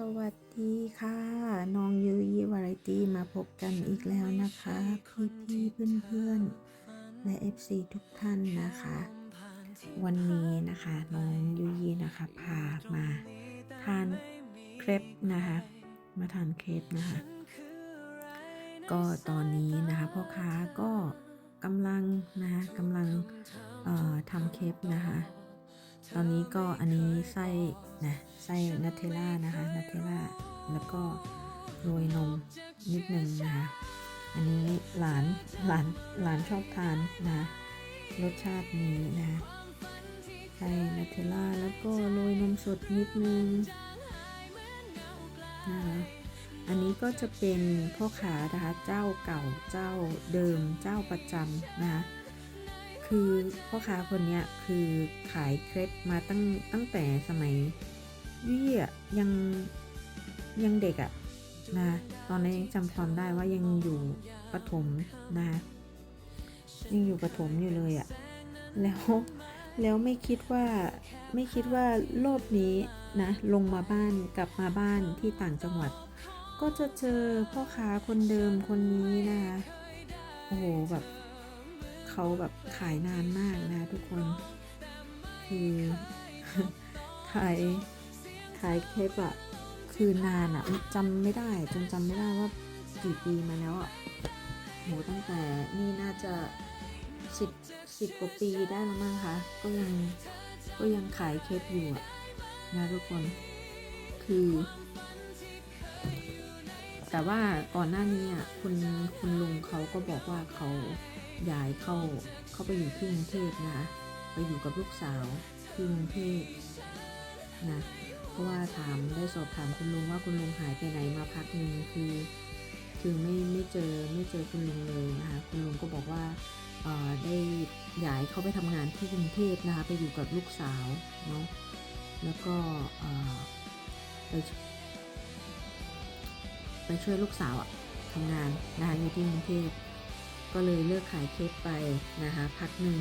สวัสดีค่ะ น้องยูยีวาไรตี้มาพบกันอีกแล้วนะคะ พี่พี่เพื่อนเพื่อนๆและ FC ทุกท่านนะคะ วันนี้นะคะน้องยูยีนะคะพามาทานเครปนะคะ มาทานเครปนะคะ ก็ตอนนี้นะคะพ่อค้าก็กำลังนะคะกำลังทำเครปนะคะ ตอนนี้ก็อันนี้ไส้นะไส้นัทเทล่านะคะนัทเทล่าแล้วก็โรยนมนิดนึงนะคะอันนี้หลานหลานหลานชอบทานนะรสชาตินี้นะไส้นัทเทลล่าแล้วก็โรยนมสดนิดนึงนะคะอันนี้ก็จะเป็นพ่อขานะคะเจ้าเก่าเจ้าเดิมเจ้าประจำนะคะ คือพ่อค้าคนนี้คือขายเครปมาตั้งตั้งแต่สมัยยี่อะยังยังเด็กอะนะตอนนั้นยังจำความได้ว่ายังอยู่ประถมนะยังอยู่ประถมอยู่เลยอะแล้วแล้วไม่คิดว่าไม่คิดว่ารอบนี้นะลงมาบ้านกลับมาบ้านที่ต่างจังหวัด ก็จะเจอพ่อค้าคนเดิมคนนี้นะคะโอ้โหแบบ เขาแบบขายนานมากนะทุกคน คือขายขายเคปอะคือนานอะจำไม่ได้จนจำไม่ได้ว่ากี่ปีมาแล้วอะโหตั้งแต่นี่น่าจะสิบสิบกว่าปีได้แล้วมั้งคะ ก็ยังก็ยังขายเคปอยู่อะนะทุกคน คือ แต่ว่าก่อนหน้านี้อะคุณคุณลุงเขาก็บอกว่าเขา ย้ายเข้าเข้าไปอยู่ที่กรุงเทพนะคะไปอยู่กับลูกสาวที่กรุงเทพนะเพราะว่าถามได้สอบถามคุณลุงว่าคุณลุงหายไปไหนมาพักหนึ่งคือ คือไม่ไม่เจอไม่เจอคุณลุงเลยนะคะคุณลุงก็บอกว่าเอ่อได้ย้ายเข้าไปทำงานที่กรุงเทพนะคะไปอยู่กับลูกสาวเนาะแล้วก็เอ่อไปไปช่วยลูกสาวอะทำงานนะคะอยู่ที่กรุงเทพ ก็เลยเลิกขายเคปไปนะคะพักหนึ่ง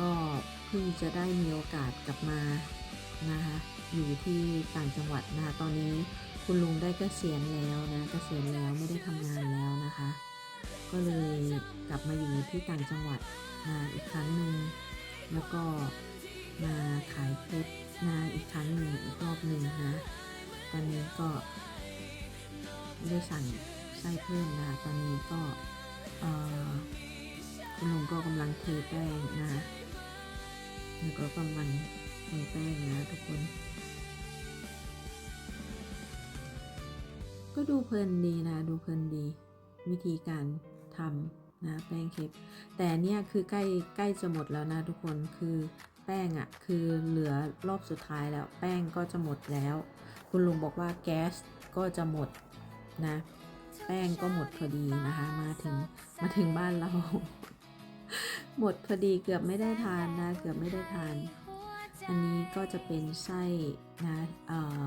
ก็เพิ่งจะได้มีโอกาสกลับมานะคะอยู่ที่ต่างจังหวัดนะคะตอนนี้คุณลุงได้เกษียณแล้วนะเกษียณแล้วไม่ได้ทำงานแล้วนะคะ ก็เลยกลับมาอยู่ที่ต่างจังหวัดนะอีกครั้งหนึ่งแล้วก็มาขายเคปนะอีกครั้งหนึ่งอีกรอบหนึ่งนะตอนนี้ก็ได้สั่งไส้เพิ่มนะะตอนนี้ก็ คุณลุงก็กำลังเทแป้งนะคะแล้วก็กำลังเทแป้งนะทุกคน ก็ดูเพลินดีนะ ดูเพลินดี วิธีการทำนะแป้งเค้กแต่เนี่ยคือใกล้ใกล้จะหมดแล้วนะทุกคนคือแป้งอะ่ะคือเหลือรอบสุดท้ายแล้ว แป้งก็จะหมดแล้ว คุณลุงบอกว่าแก๊สก็จะหมดนะ แป้งก็หมดพอดีนะคะ มาถึงมาถึงบ้านเรา หมดพอดีเกือบไม่ได้ทานนะ เกือบไม่ได้ทาน อันนี้ก็จะเป็นไส้นะเอ่อ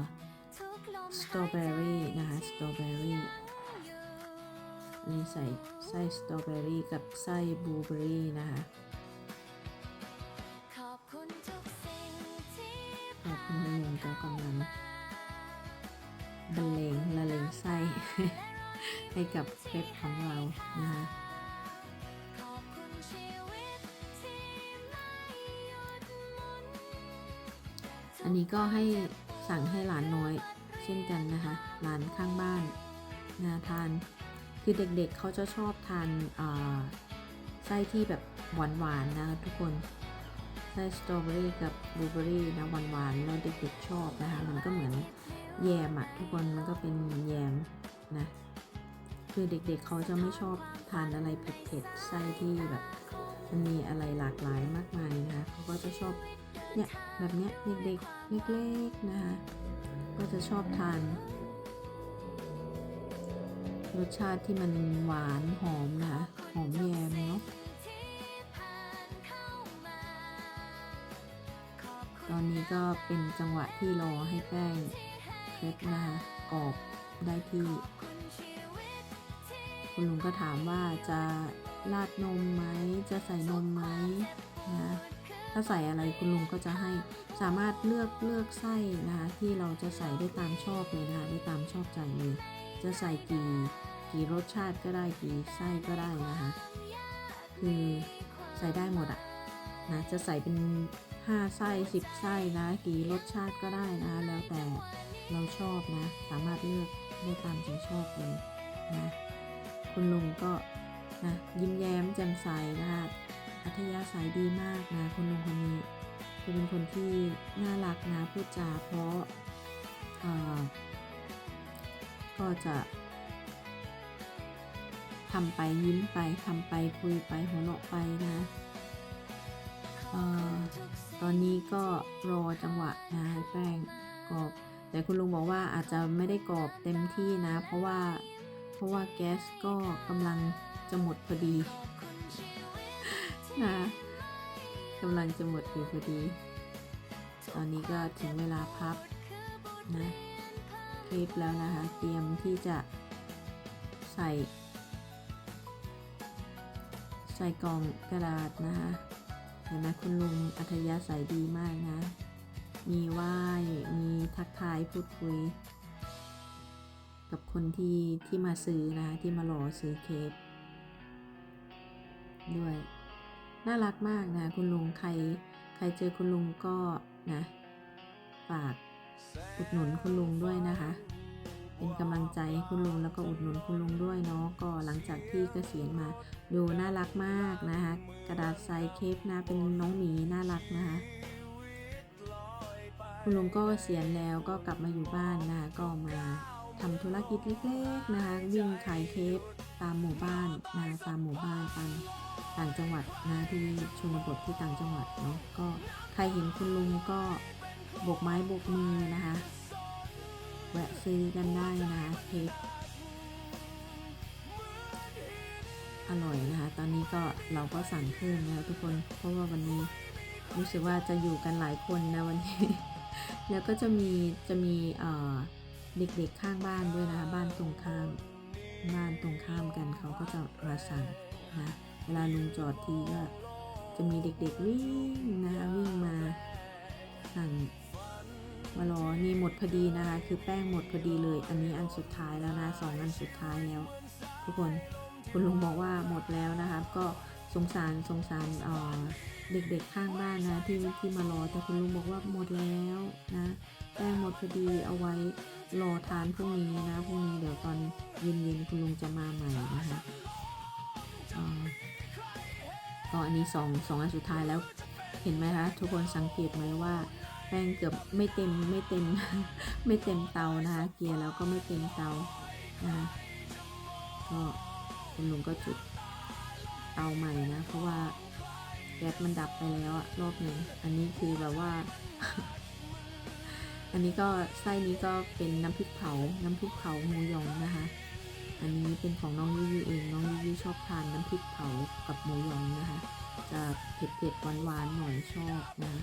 สตรอเบอรี่นะคะสตรอเบอรี่นี่ใส่ไส้สตรอเบอรี่กับไส้บลูเบอรี่นะคะขอบคุณทุกสิ่งที่ขอบคุณลุงก็กำลังบรรเลงละเลงไส้ ให้กับเครปของเรานะคะอันนี้ก็ให้สั่งให้หลานน้อย เช่นกันนะคะหลานข้างบ้านนะทานคือเด็กๆเเขาจะชอบทานาไส้ที่แบบหวานๆนะทุกคนไส้สตรอเบอรี่กับบลูเบอรี่นะหวานๆแล้วเด็กๆชอบนะคะ มันก็เหมือนแยมอะทุกคนมันก็เป็นแยมนะ คือเด็กๆเเขาจะไม่ชอบทานอะไรเผ็ดๆไส้ที่แบบมันมีอะไรหลากหลายมากมายนะคะเขาก็จะชอบเนี่ยแบบเนี้ยเด็กๆเล็กๆนะคะก็จะชอบทาน รสชาติที่มันหวานหอมนะคะหอมแยมเนาะตอนนี้ก็เป็นจังหวะที่รอให้แป้งเคล็ดนะคะกรอบได้ที่ คุณลุงก็ถามว่าจะราดนมไหม จะใส่นมไหมนะถ้าใส่อะไรคุณลุงก็จะให้สามารถเลือกเลือกไส้นะคะที่เราจะใส่ได้ตามชอบเลยนะคะได้ตามชอบใจเลย จะใส่กี่กี่รสชาติก็ได้กี่ไส้ก็ได้นะคะคือใส่ได้หมดอะนะจะใส่เป็น5ไส้10ไส้นะกี่รสชาติก็ได้นะแล้วแต่เราชอบนะ สามารถเลือกได้ตามใจชอบเลยนะ คุณลุงก็นะยิ้มแย้มแจ่มใสนะคะอัธยาศัยดีมากนะคุณลุงคนนี้คือเป็นคนที่น่ารักนะพูดจาเพราะเออก็จะทำไปยิ้มไปทำไปคุยไปหัวเราะไปนะออตอนนี้ก็รอจังหวะนะแป้งกรอบ แต่คุณลุงบอกว่าอาจจะไม่ได้กรอบเต็มที่นะ เพราะว่า เพราะว่าแก๊สก็กำลังจะหมดพอดีนะกำลังจะหมดอยู่พอดี ตอนนี้ก็ถึงเวลาพับนะคลิปแล้วนะคะ เตรียมที่จะใส่ ใส่กล่องกระดาษนะคะเห็นไหมคุณลุงอัธยาศัยดีมากนะ มีไหว้มีทักทายพูดคุย กับคนที่ที่มาซื้อนะที่มารอซื้อเค้กด้วย น่ารักมากนะ คุณลุงใคร ใครเจอคุณลุงก็นะ ฝากอุดหนุนคุณลุงด้วยนะคะ เป็นกำลังใจให้คุณลุงแล้วก็อุดหนุนคุณลุงด้วยเนาะก็หลังจากที่เกษียณมาดูน่ารักมากนะคะ กระดาษใสเค้กนะเป็นน้องหมีน่ารักนะคะคุณลุงก็เกษียณแล้วก็กลับมาอยู่บ้านนะคะก็มา ทำธุรกิจเล็กๆนะคะวิ่งขายเค้กตามหมู่บ้านนะตามหมู่บ้านตามต่างจังหวัดนะที่ชนบทที่ต่างจังหวัดเนาะก็ใครเห็นคุณลุงก็โบกไม้โบกมือนะคะแวะซื้อกันได้นะคะเค้กอร่อยนะคะ ตอนนี้ก็เราก็สั่งเพิ่มแล้วทุกคน เพราะว่าวันนี้รู้สึกว่าจะอยู่กันหลายคนนะวันนี้ แล้วก็จะมีจะมีเอ่อ เด็กๆข้างบ้านด้วยนะคะบ้านตรงข้ามบ้านตรงข้ามกันเขาก็จะมาสั่งนะเวลาลุงจอดทีก็จะมีเด็กๆวิ่งนะคะวิ่งมาสั่งมารอนี่หมดพอดีนะคะคือแป้งหมดพอดีเลย อันนี้อันสุดท้ายแล้วนะสองอันสุดท้ายแล้ว ทุกคนคุณลุงบอกว่าหมดแล้วนะครับก็ สงสารสงสารเด็กๆข้างบ้านนะที่ที่มารอแต่คุณลุงบอกว่าหมดแล้วนะแป้งหมดพอดีเอาไว้รอทานพรุ่งนี้นะพรุ่งนี้เดี๋ยวตอนเย็นๆคุณลุงจะมาใหม่นะคะก็อันนี้สองสองอันสุดท้ายแล้วเห็นไหมคะทุกคนสังเกตไหมว่าแป้งเกือบไม่เต็มไม่เต็มไม่เต็มเตานะคะเกียร์แล้วก็ไม่เต็มเตานะคะก็คุณลุงก็จุด เตาใหม่นะ เพราะว่าแก๊สมันดับไปแล้วอะรอบหนึ่งอันนี้คือแบบว่า อันนี้ก็ไส้นี้ก็เป็นน้ำพริกเผา น้ำพริกเผาหมูยองนะคะ อันนี้เป็นของน้องยุยเอง น้องยุยชอบทานน้ำพริกเผากับหมูยองนะคะ จะเผ็ดๆหวานๆหน่อยชอบนะคะ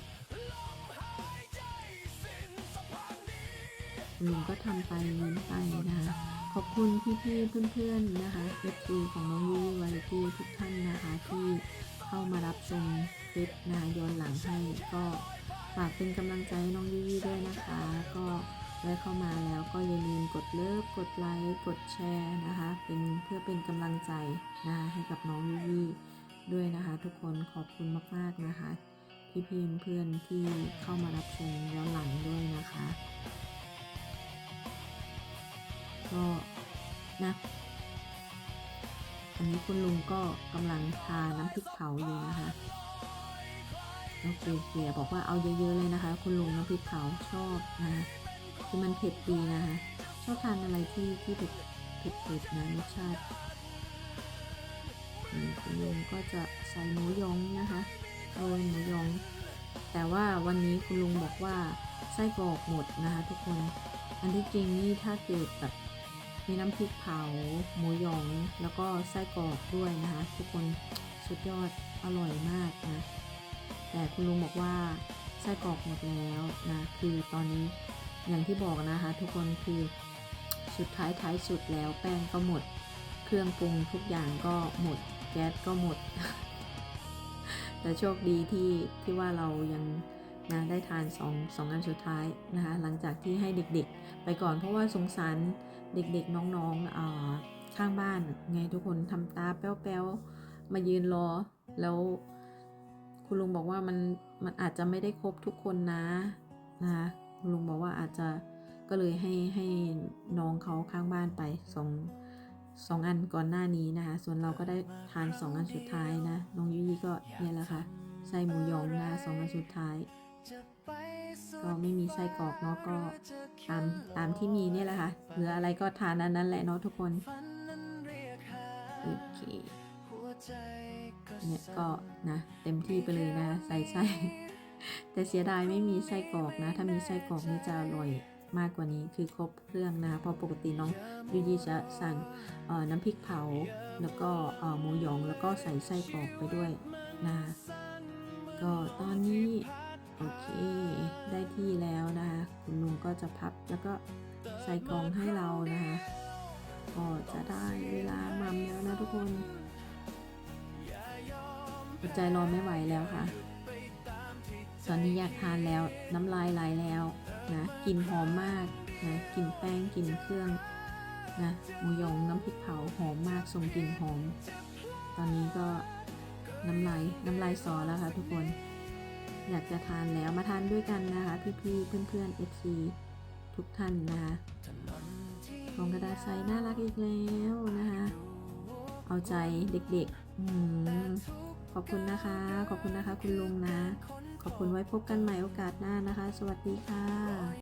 ลุงก็ทำไปยิ้มไปนะคะ ขอบคุณพี่ๆเพื่อนๆนะคะ FC ของน้องยุ้ยวาไรตี้ทุกท่านนะคะ ที่เข้ามารับชมคลิปนะคะย้อนหลังให้ก็ฝากเป็นกำลังใจน้องยุ้ยด้วยนะคะ ก็ได้เข้ามาแล้วก็อย่าลืมกดเลิฟกดไลค์กดแชร์นะคะ เป็นเพื่อเป็นกำลังใจนะคะให้กับน้องยุ้ยด้วยนะคะ ทุกคนขอบคุณมากๆนะคะ พี่ๆเพื่อนๆที่เข้ามารับชมย้อนหลังด้วยนะคะ ก็นะอันนี้คุณลุงก็กำลังทาน้ำพริกเผาอยู่นะคะโอเคเสียบอกว่าเอาเยอะๆเลยนะคะ คุณลุงน้ำพริกเผาชอบนะคะคือมันเผ็ดดีนะคะชอบทานอะไรที่ที่เผ็ดเผ็ดเผ็ดนะรสชาตินี่คุณลุงก็จะใส่หมูยองนะคะโรยหมูยอง แต่ว่าวันนี้คุณลุงบอกว่าไส้กรอกหมดนะคะทุกคน อันที่จริงนี่ถ้าเกิดแบบ มีน้ำพริกเผา หมูหยอง แล้วก็ไส้กรอกด้วยนะคะ ทุกคนสุดยอดอร่อยมากนะ แต่คุณลุงบอกว่าไส้กรอกหมดแล้วนะ คือตอนนี้อย่างที่บอกนะคะ ทุกคนคือสุดท้ายท้ายสุดแล้วแป้งก็หมด เครื่องปรุงทุกอย่างก็หมด แก๊สก็หมด แต่โชคดีที่ที่ว่าเรายังนะได้ทานสองสองอันสุดท้ายนะคะ หลังจากที่ให้เด็กๆ ไปก่อนเพราะว่าสงสาร เด็กๆน้องๆข้างบ้านไงทุกคนทำตาแป้วๆมายืนรอ แล้วคุณลุงบอกว่ามันมันอาจจะไม่ได้ครบทุกคนนะนะคุณลุงบอกว่าอาจจะก็เลยให้ให้น้องเขาข้างบ้านไปสองสองอันก่อนหน้านี้นะคะ ส่วนเราก็ได้ทานสองอันสุดท้ายนะ น้องยุยี่ก็เนี่ยแหละค่ะไส้หมูยองนะสองอันสุดท้าย ก็ไม่มีไส้กรอกเนาะก็ตามตามที่มีเนี่ยแหละค่ะเหลืออะไรก็ทานอันนั้นแหละเนาะทุกคนโอเคเนี่ยก็นะเต็มที่ไปเลยนะ ใส่ไส้แต่เสียดายไม่มีไส้กรอกนะ ถ้ามีไส้กรอกนี่จะอร่อยมากกว่านี้คือครบเครื่องนะเพราะปกติน้องยูยีจะสั่งน้ำพริกเผา แล้วก็หมูหยองแล้วก็ใส่ไส้กรอกไปด้วยนะก็ตอนนี้ โอเค ได้ที่แล้วนะคะ คุณลุงก็จะพับแล้วก็ใส่กล่องให้เรานะคะก็จะได้เวลามัมแล้วนะทุกคนใจรอไม่ไหวแล้วค่ะ ตอนนี้อยากทานแล้วน้ำลายไหลแล้วนะกลิ่นหอมมากนะกลิ่นแป้งกลิ่นเครื่องนะหมูยองน้ำพริกเผาหอมมากส่งกลิ่นหอม ตอนนี้ก็น้ำลายน้ำลายสอแล้วค่ะทุกคน อยากจะทานแล้วมาทานด้วยกันนะคะ พี่ๆเพื่อนๆ FC ทุกท่านนะคะกองกระดาษใสน่ารักอีกแล้วนะคะ เอาใจเด็กๆขอบคุณนะคะ ขอบคุณนะคะคุณลุงนะ ขอบคุณไว้พบกันใหม่โอกาสหน้านะคะ สวัสดีค่ะ